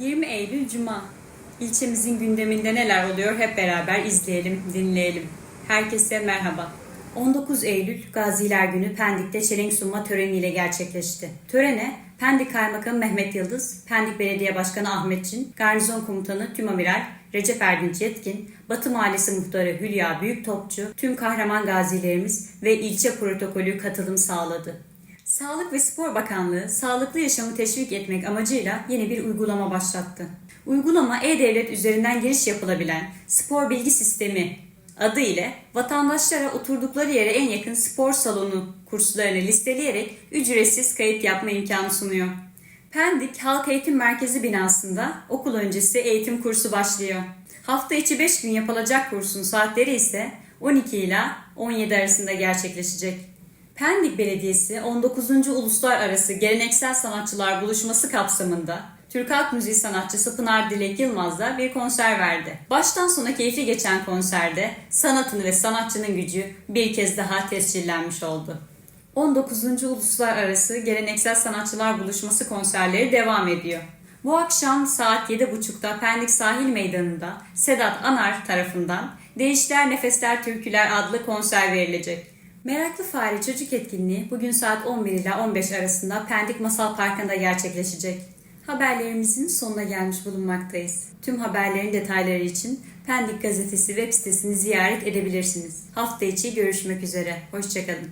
20 Eylül Cuma. İlçemizin gündeminde neler oluyor hep beraber izleyelim, dinleyelim. Herkese merhaba. 19 Eylül Gaziler Günü Pendik'te çelenk sunma töreniyle gerçekleşti. Törene Pendik Kaymakamı Mehmet Yıldız, Pendik Belediye Başkanı Ahmet Çin, Garnizon Komutanı Tümamiral Recep Erdinç Yetkin, Batı Mahallesi Muhtarı Hülya Büyüktopçu, tüm kahraman gazilerimiz ve ilçe protokolü katılım sağladı. Sağlık ve Spor Bakanlığı sağlıklı yaşamı teşvik etmek amacıyla yeni bir uygulama başlattı. Uygulama e-devlet üzerinden giriş yapılabilen spor bilgi sistemi adı ile vatandaşlara oturdukları yere en yakın spor salonu kurslarını listeleyerek ücretsiz kayıt yapma imkanı sunuyor. Pendik Halk Eğitim Merkezi binasında okul öncesi eğitim kursu başlıyor. Hafta içi 5 gün yapılacak kursun saatleri ise 12 ile 17 arasında gerçekleşecek. Pendik Belediyesi 19. Uluslararası Geleneksel Sanatçılar Buluşması kapsamında Türk Halk Müziği sanatçısı Pınar Dilek Yılmaz'la bir konser verdi. Baştan sona keyifli geçen konserde sanatını ve sanatçının gücü bir kez daha tescillenmiş oldu. 19. Uluslararası Geleneksel Sanatçılar Buluşması konserleri devam ediyor. Bu akşam saat 7.30'da Pendik Sahil Meydanı'nda Sedat Anar tarafından Değişler Nefesler Türküler adlı konser verilecek. Meraklı Fare Çocuk Etkinliği bugün saat 11 ile 15 arasında Pendik Masal Parkı'nda gerçekleşecek. Haberlerimizin sonuna gelmiş bulunmaktayız. Tüm haberlerin detayları için Pendik Gazetesi web sitesini ziyaret edebilirsiniz. Hafta içi görüşmek üzere. Hoşçakalın.